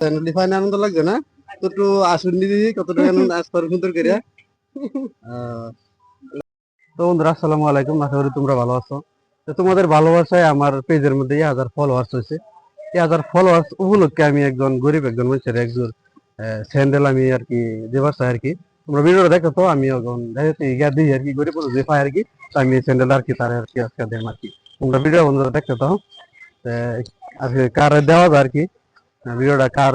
চ্যানেলটি ফাইন আনন্দ লাগছে না? একটু আসুন দিদি কত টাকা আজ পর সুন্দর করিয়া আহ, তো বন্ধুরা আসসালামু আলাইকুম। আশা করি তোমরা ভালো আছো। তো তোমাদের ভালোবাসায় আমার পেজের মধ্যে এই হাজার ফলোয়ার্স হয়েছে এই হাজার ফলোয়ার্স উপলক্ষে আমি একজন গরিব একজন মানুষের একজন স্যান্ডেল আমি আর কি দেবার চাই আর কি। তোমরা ভিডিওটা দেখো তো আমি এখন দেখে দিই আর কি গরিব যে পাই আর কি আমি স্যান্ডেল আর কি তার আর কি আজকে দেম আর কি। তোমরা ভিডিও বন্ধুরা দেখতে তো আজকে কার দেওয়া যায় আর কি ভিডিওটা কার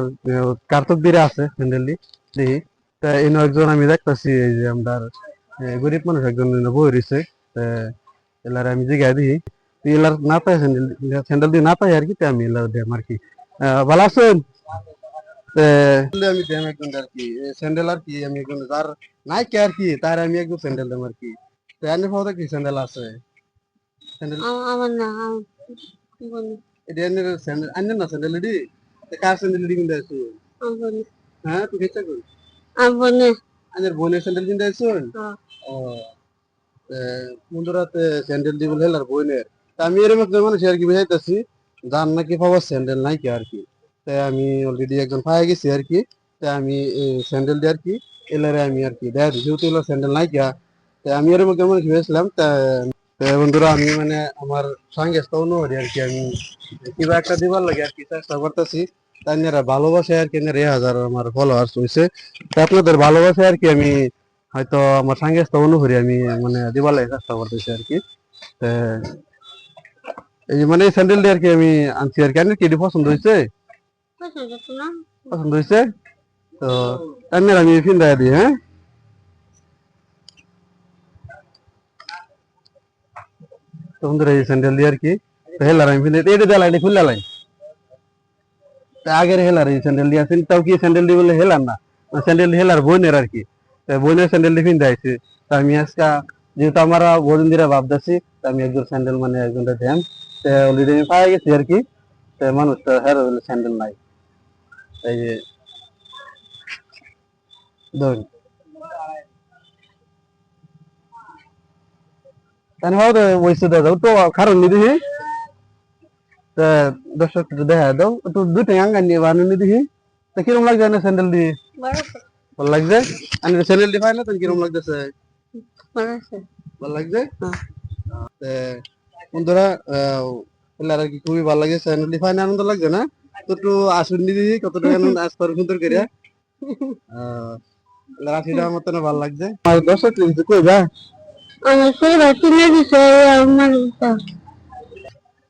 কার তকদিরে আছে স্যান্ডেলটি দেখি। তা এনে একজন আমি দেখতেছি এই যে আমরা গরিব মানুষ একজন বই রয়েছে এলার আমি জিগাই দিই। এলার না পাই স্যান্ডেল স্যান্ডেল দিয়ে না পাই আর কি তা আমি এলার দেম আর কি। ভালো আছেন? আমি দেম একজন আর কি স্যান্ডেল আর কি আমি একজন যার নাই কে আর কি তার আমি একজন স্যান্ডেল দেম আর কি। তো এনে পাওয়া কি স্যান্ডেল আছে। স্যান্ডেল আমার না এটা এনে স্যান্ডেল আনে না স্যান্ডেল তে কার স্যান্ডেল আসু হ্যাঁ তুই বোনে আনের স্যান্ডেল। ও। মুন্ডরাতে স্যান্ডেল দিবল হেলার তা আমি এরকম একজন মানুষ আর কি বুঝাইতেছি যার নাকি পাওয়ার স্যান্ডেল নাই কি আর কি। তাই আমি অলরেডি একজন পাই গেছি আর কি। তাই আমি স্যান্ডেল দিয়ে আর কি এলারে আমি আর কি দেয় যেহেতু স্যান্ডেল নাই কিয়া তাই আমি এরকম একজন মানুষ ভেবেছিলাম বন্ধুরা আমি মানে আমার সঙ্গে অনুভূতি আর কি আমি কিবা একটা দিবার লাগে আর কি চেষ্টা করতেছি। তাই এরা ভালোবাসে আর কি এনারা হাজার আমার ফলোয়ার্স হয়েছে তা আপনাদের ভালোবাসে আর কি আমি হয়তো আমার সঙ্গে অনুভূতি আমি মানে দিবার লাগে চেষ্টা করতেছি আর কি। এই মানে স্যান্ডেলটি আর কি আমি আনছি আর কি আপনার কি পছন্দ হয়েছে পছন্দ হয়েছে তো আপনার আমি ফিন্দায় দিই হ্যাঁ? তো দিয়ে আর কি হেলার আমি ফিন্দে এটা দেলাই এটা খুললে লাই। আগের হেলার এই স্যান্ডেল দিয়ে তাও কি স্যান্ডেল দিয়ে বলে না? স্যান্ডেল হেলার বোনের আর কি। বোনের স্যান্ডেল দিয়ে ফিন্দে আইছে। তা আমি আজকে যেহেতু আমরা ভাবতেছি, তা আমি একজন স্যান্ডেল মানে একজনটা তা অলরেডি আমি পাই গেছি আর কি। তা মানুষ তো হেরো স্যান্ডেল নাই। এই যে ধরুন। তাহলে ওইসে দাও তো কারণ নিদি তা দর্শক দেখা দাও। একটু দুইটা আঙ্গান নিয়ে বানু নিদি তা কিরম লাগছে না স্যান্ডেল দিয়ে? ভালো লাগছে? আমি স্যান্ডেল দিয়ে পাই তো কিরম লাগতেছে? ভালো লাগছে? হ্যাঁ। বন্ধুরা আর কি খুবই ভালো লাগে স্যান্ডেল দিয়ে পাই আনন্দ লাগছে না? তো একটু আসুন দিদি কত টাকা আনন্দ আজ সুন্দর করিয়া। রাশিটা আমার তো ভালো লাগছে। আর দর্শক কিছু কই যা?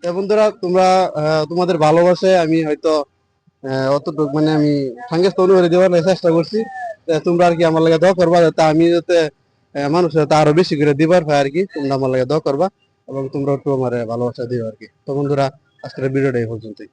বন্ধুরা, তোমরা তোমাদের ভালোবাসায় আমি হয়তো অতটুকু মানে আমি অনুভূতি দেওয়ার চেষ্টা করছি। তোমরা আর কি আমার লাগে দোয়া করবা যাতে আমি যাতে মানুষের যাতে আরও বেশি করে দিবার পাই আর কি, তোমরা আমার লাগে দোয়া করবা এবং তোমরা একটু আমার ভালোবাসা দিও আর কি। তো বন্ধুরা, আজকের ভিডিওটা এই পর্যন্তই।